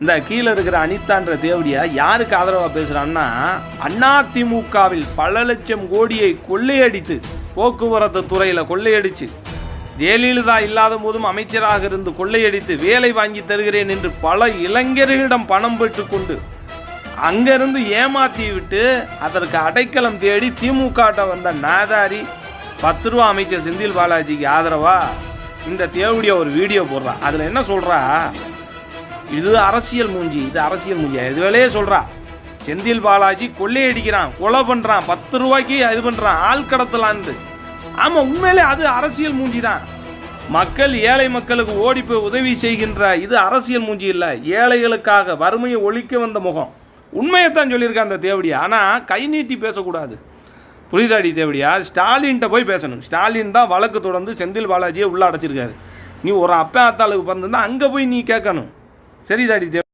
இந்த கீழே இருக்கிற அனிதான்ற தேவடியை யாருக்கு ஆதரவாக பேசுகிறான்னா அண்ணா அதிமுகவில் பல லட்சம் கோடியை கொள்ளையடித்து போக்குவரத்து துறையில் கொள்ளையடிச்சு. ஜெயலலிதா இல்லாத போதும் அமைச்சராக இருந்து கொள்ளையடித்து வேலை வாங்கி தருகிறேன் என்று பல இளைஞர்களிடம் பணம் பெற்றுக்கொண்டு அங்கிருந்து ஏமாத்தி விட்டு அதற்கு அடைக்கலம் தேடி திமுக வந்த நாதாரி பத்து ரூபா அமைச்சர் செந்தில் பாலாஜிக்கு ஆதரவா இந்த தேவடியை ஒரு வீடியோ போடுறா. அதில் என்ன சொல்கிறா இது அரசியல் மூஞ்சி இது அரசியல் மூஞ்சி. இது வேலையே சொல்றா செந்தில் பாலாஜி கொள்ளையடிக்கிறான் கொலை பண்றான் பத்து ரூபாய்க்கு இது பண்றான் ஆள் கடத்தலான்னு ஆமா உண்மையிலே அது அரசியல் மூஞ்சி தான். மக்கள் ஏழை மக்களுக்கு ஓடி போய் உதவி செய்கின்ற இது அரசியல் மூஞ்சி இல்லை. ஏழைகளுக்காக வறுமையை ஒழிக்க வந்த முகம். உண்மையைத்தான் சொல்லியிருக்கான் அந்த தேவடியா. ஆனால் கை நீட்டி பேசக்கூடாது. புரிதாடி தேவடியா? ஸ்டாலின்கிட்ட போய் பேசணும். ஸ்டாலின் தான் வழக்கு தொடர்ந்து செந்தில் பாலாஜியை உள்ள அடைச்சிருக்காரு நீ ஒரு அப்பா அத்தாளுக்கு பிறந்திருந்தா அங்கே போய் நீ கேட்கணும். சரிதாடி தேவ.